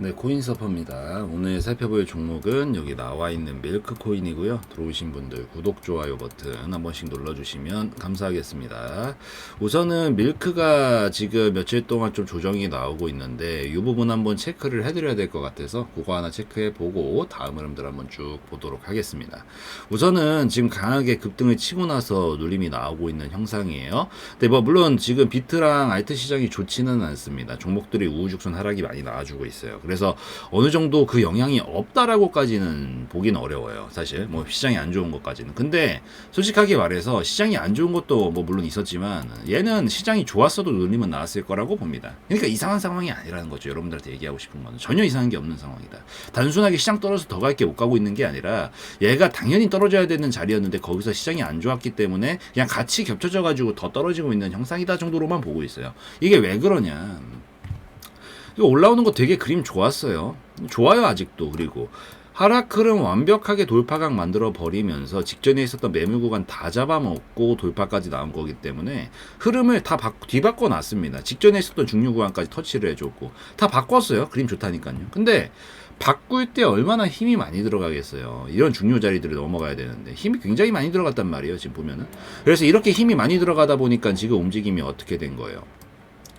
네, 코인 서퍼입니다. 오늘 살펴볼 종목은 여기 나와 있는 밀크 코인이고요. 들어오신 분들 구독, 좋아요 버튼 한 번씩 눌러주시면 감사하겠습니다. 우선은 밀크가 지금 며칠 동안 좀 조정이 나오고 있는데 이 부분 한번 체크를 해드려야 될 것 같아서 그거 하나 체크해 보고 다음 흐름들 한번 쭉 보도록 하겠습니다. 우선은 지금 강하게 급등을 치고 나서 눌림이 나오고 있는 형상이에요. 근데 뭐 물론 지금 비트랑 알트 시장이 좋지는 않습니다. 종목들이 우후죽순 하락이 많이 나와주고 있어요. 그래서 어느 정도 그 영향이 없다라고까지는 보기는 어려워요. 사실 뭐 시장이 안 좋은 것까지는. 근데 솔직하게 말해서 시장이 안 좋은 것도 뭐 물론 있었지만 얘는 시장이 좋았어도 눌림은 나왔을 거라고 봅니다. 그러니까 이상한 상황이 아니라는 거죠. 여러분들한테 얘기하고 싶은 거는 전혀 이상한 게 없는 상황이다. 단순하게 시장 떨어져서 더 갈 게 못 가고 있는 게 아니라 얘가 당연히 떨어져야 되는 자리였는데 거기서 시장이 안 좋았기 때문에 그냥 같이 겹쳐져 가지고 더 떨어지고 있는 형상이다 정도로만 보고 있어요. 이게 왜 그러냐? 이거 올라오는 거 되게 그림 좋았어요. 좋아요 아직도 그리고 흐름 완벽하게 돌파각 만들어 버리면서 직전에 있었던 매물 구간 다 잡아먹고 돌파까지 나온 거기 때문에 흐름을 다 바, 뒤바꿔 놨습니다. 직전에 있었던 중류 구간까지 터치를 해줬고 다 바꿨어요. 그림 좋다니까요. 근데 바꿀 때 얼마나 힘이 많이 들어가겠어요. 이런 중요 자리들을 넘어가야 되는데 힘이 굉장히 많이 들어갔단 말이에요. 지금 보면은 그래서 이렇게 힘이 많이 들어가다 보니까 지금 움직임이 어떻게 된 거예요.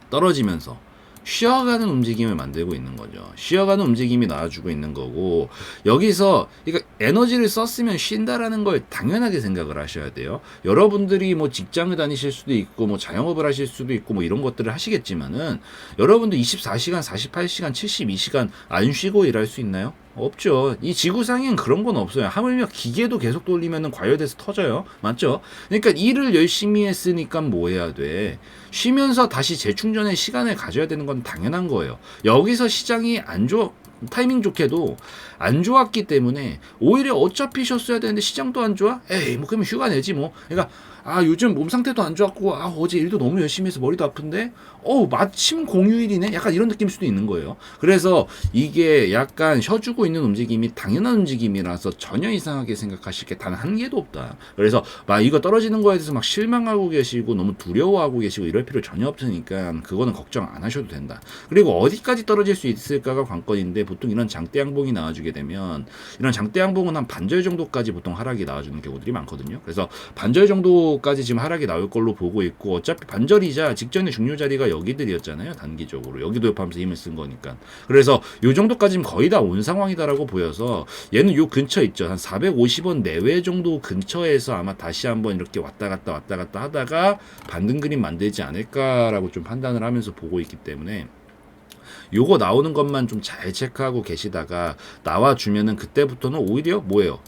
떨어지면서 쉬어가는 움직임을 만들고 있는 거죠. 쉬어가는 움직임이 나와주고 있는 거고 여기서 그러니까 에너지를 썼으면 쉰다라는 걸 당연하게 생각을 하셔야 돼요. 여러분들이 뭐 직장을 다니실 수도 있고 뭐 자영업을 하실 수도 있고 뭐 이런 것들을 하시겠지만은 여러분들 24시간, 48시간, 72시간 안 쉬고 일할 수 있나요? 없죠. 이 지구상엔 그런 건 없어요. 하물며 기계도 계속 돌리면은 과열돼서 터져요. 맞죠? 그러니까 일을 열심히 했으니까 뭐 해야 돼? 쉬면서 다시 재충전의 시간을 가져야 되는 건 당연한 거예요. 여기서 시장이 안 좋아 타이밍 좋게도 안 좋았기 때문에 오히려 어차피 쉬었어야 되는데 시장도 안 좋아? 에이 뭐 그러면 휴가 내지 뭐. 그러니까 아 요즘 몸 상태도 안 좋았고 아 어제 일도 너무 열심히 해서 머리도 아픈데? 어 마침 공휴일이네? 약간 이런 느낌일 수도 있는 거예요. 그래서 이게 약간 쉬어주고 있는 움직임이 당연한 움직임이라서 전혀 이상하게 생각하실 게 단 한 개도 없다. 그래서 막 이거 떨어지는 거에 대해서 막 실망하고 계시고 너무 두려워하고 계시고 이럴 필요 전혀 없으니까 그거는 걱정 안 하셔도 된다. 그리고 어디까지 떨어질 수 있을까가 관건인데 보통 이런 장대 양봉이 나와주게 되면 이런 장대 양봉은 한 반절 정도까지 보통 하락이 나와주는 경우들이 많거든요. 그래서 반절 정도 정도까지 지금 하락이 나올 걸로 보고 있고 어차피 반절이자 직전에 중요 자리가 여기들이었잖아요 단기적으로. 여기도 옆하면서 힘을 쓴 거니까. 그래서 요 정도까지는 거의 다 온 상황이다라고 보여서 얘는 요 근처 있죠. 한 450원 내외 정도 근처에서 아마 다시 한번 이렇게 왔다 갔다 왔다 갔다 하다가 반등 그림 만들지 않을까라고 좀 판단을 하면서 보고 있기 때문에 요거 나오는 것만 좀 잘 체크하고 계시다가 나와 주면은 그때부터는 오히려 뭐예요?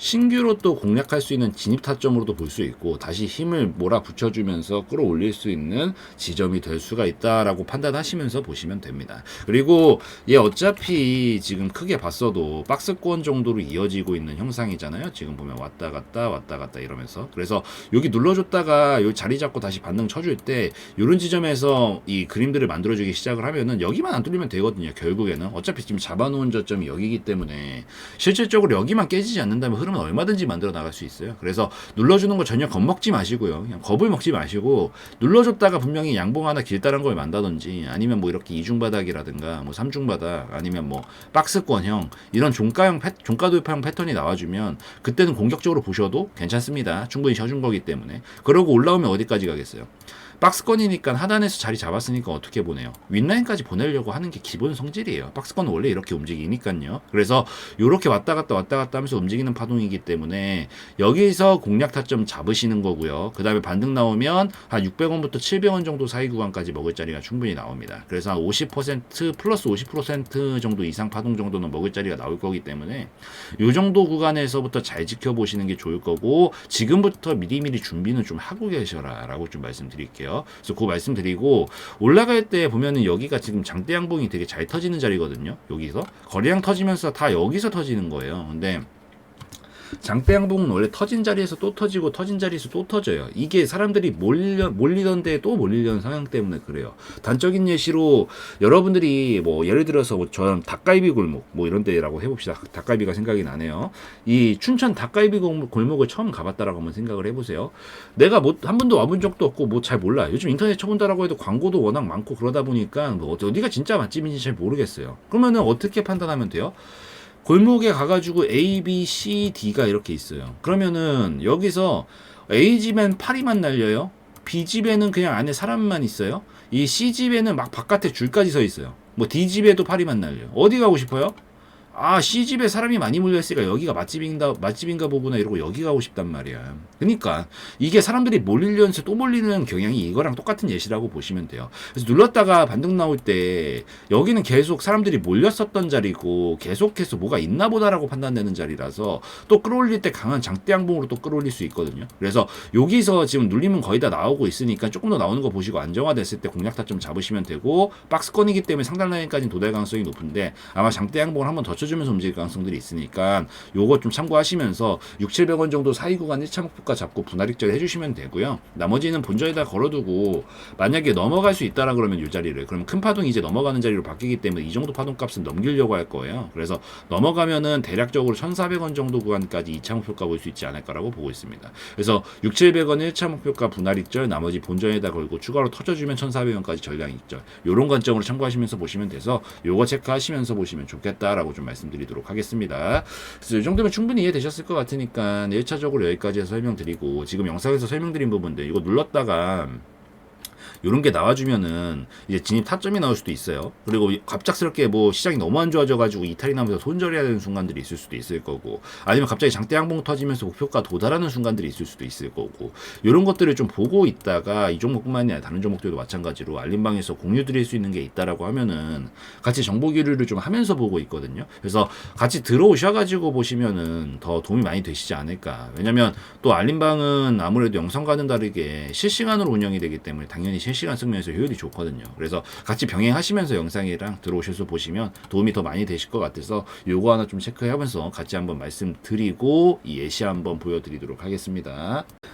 신규로 또 공략할 수 있는 진입 타점으로도 볼 수 있고 다시 힘을 몰아붙여주면서 끌어올릴 수 있는 지점이 될 수가 있다라고 판단하시면서 보시면 됩니다. 그리고 얘 어차피 지금 크게 봤어도 박스권 정도로 이어지고 있는 형상이잖아요. 지금 보면 왔다 갔다 왔다 갔다 이러면서 그래서 여기 눌러줬다가 여기 자리 잡고 다시 반등 쳐줄 때 이런 지점에서 이 그림들을 만들어주기 시작을 하면은 여기만 안 뚫리면 되거든요. 결국에는 어차피 지금 잡아놓은 저점이 여기기 때문에 실질적으로 여기만 깨지지 않는다면 흐름 흐름은 얼마든지 만들어 나갈 수 있어요. 그래서 눌러주는 거 전혀 겁먹지 마시고요. 그냥 겁을 먹지 마시고 눌러줬다가 분명히 양봉 하나 길다란 걸 만다든지 아니면 뭐 이렇게 이중바닥이라든가 뭐 삼중바닥 아니면 뭐 박스권형 이런 종가형 패, 종가 돌파형 패턴이 나와주면 그때는 공격적으로 보셔도 괜찮습니다. 충분히 쉬어준 거기 때문에 그러고 올라오면 어디까지 가겠어요? 박스권이니까 하단에서 자리 잡았으니까 어떻게 보내요? 윗라인까지 보내려고 하는 게 기본 성질이에요. 박스권은 원래 이렇게 움직이니까요. 그래서 이렇게 왔다 갔다 왔다 갔다 하면서 움직이는 파동이기 때문에 여기서 공략 타점 잡으시는 거고요. 그 다음에 반등 나오면 한 600원부터 700원 정도 사이 구간까지 먹을 자리가 충분히 나옵니다. 그래서 한 50% 플러스 50% 정도 이상 파동 정도는 먹을 자리가 나올 거기 때문에 이 정도 구간에서부터 잘 지켜보시는 게 좋을 거고 지금부터 미리미리 준비는 좀 하고 계셔라 라고 좀 말씀드릴게요. 그래서 그 말씀드리고 올라갈 때 보면은 여기가 지금 장대 양봉이 되게 잘 터지는 자리거든요. 여기서 거래량 터지면서 다 여기서 터지는 거예요. 근데 장대 양봉은 원래 터진 자리에서 또 터지고 터진 자리에서 또 터져요. 이게 사람들이 몰려, 몰리던 데에 또 몰리려는 성향 때문에 그래요. 단적인 예시로 여러분들이 뭐 예를 들어서 뭐 저는 닭갈비 골목 뭐 이런 데라고 해봅시다. 닭갈비가 생각이 나네요. 이 춘천 닭갈비 골목- 골목을 처음 가봤다라고 한번 생각을 해보세요. 내가 뭐 한 번도 와본 적도 없고 뭐 잘 몰라. 요즘 인터넷 쳐본다라고 해도 광고도 워낙 많고 그러다 보니까 뭐 어디- 어디가 진짜 맛집인지 잘 모르겠어요. 그러면은 어떻게 판단하면 돼요? 골목에 가가지고 A, B, C, D가 이렇게 있어요. 그러면은 여기서 A 집엔 파리만 날려요. B 집에는 그냥 안에 사람만 있어요. 이 C 집에는 막 바깥에 줄까지 서 있어요. 뭐 D 집에도 파리만 날려. 요 어디 가고 싶어요? 아 C 집에 사람이 많이 몰려있으니까 여기가 맛집인가 맛집인가 보구나 이러고 여기 가고 싶단 말이야. 그러니까 이게 사람들이 몰리려면서 또 몰리는 경향이 이거랑 똑같은 예시라고 보시면 돼요. 그래서 눌렀다가 반등 나올 때 여기는 계속 사람들이 몰렸었던 자리고 계속해서 뭐가 있나 보다라고 판단되는 자리라서 또 끌어올릴 때 강한 장대 양봉으로 또 끌어올릴 수 있거든요. 그래서 여기서 지금 눌리면 거의 다 나오고 있으니까 조금 더 나오는 거 보시고 안정화됐을 때 공략 타점 잡으시면 되고 박스권이기 때문에 상단 라인까지는 도달 가능성이 높은데 아마 장대 양봉을 한번 더 쳐주 면서 움직일 가능성들이 있으니까 요거 좀 참고하시면서 6, 700원 정도 사이 구간 1차 목표가 잡고 분할익절 해주시면 되고요. 나머지는 본전에다 걸어두고 만약에 넘어갈 수 있다라 그러면 이 자리를 그러면 큰 파동이 이제 넘어가는 자리로 바뀌기 때문에 이 정도 파동 값은 넘기려고 할 거예요. 그래서 넘어가면은 대략적으로 1,400원 정도 구간까지 2차 목표가 볼 수 있지 않을까라고 보고 있습니다. 그래서 6, 700원 1차 목표가 분할익절 나머지 본전에다 걸고 추가로 터져주면 1,400원까지 전량익절 요런 관점으로 참고하시면서 보시면 돼서 요거 체크하시면서 보시면 좋겠다라고 좀 말씀드리도록 하겠습니다. 그래서 이 정도면 충분히 이해되셨을 것 같으니까 1차적으로 여기까지 설명드리고 지금 영상에서 설명드린 부분들 이거 눌렀다가 요런 게 나와주면은 이제 진입 타점이 나올 수도 있어요. 그리고 갑작스럽게 뭐 시장이 너무 안 좋아져가지고 이탈이 나면서 손절해야 되는 순간들이 있을 수도 있을 거고 아니면 갑자기 장대 양봉 터지면서 목표가 도달하는 순간들이 있을 수도 있을 거고 요런 것들을 좀 보고 있다가 이 종목뿐만이 아니라 다른 종목들도 마찬가지로 알림방에서 공유 드릴 수 있는 게 있다라고 하면은 같이 정보 교류를 좀 하면서 보고 있거든요. 그래서 같이 들어오셔가지고 보시면은 더 도움이 많이 되시지 않을까. 왜냐면 또 알림방은 아무래도 영상과는 다르게 실시간으로 운영이 되기 때문에 당연히 실 시간 측면에서 효율이 좋거든요. 그래서 같이 병행하시면서 영상이랑 들어오셔서 보시면 도움이 더 많이 되실 것 같아서 요거 하나 좀 체크하면서 같이 한번 말씀드리고 이 예시 한번 보여드리도록 하겠습니다.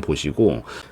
보시고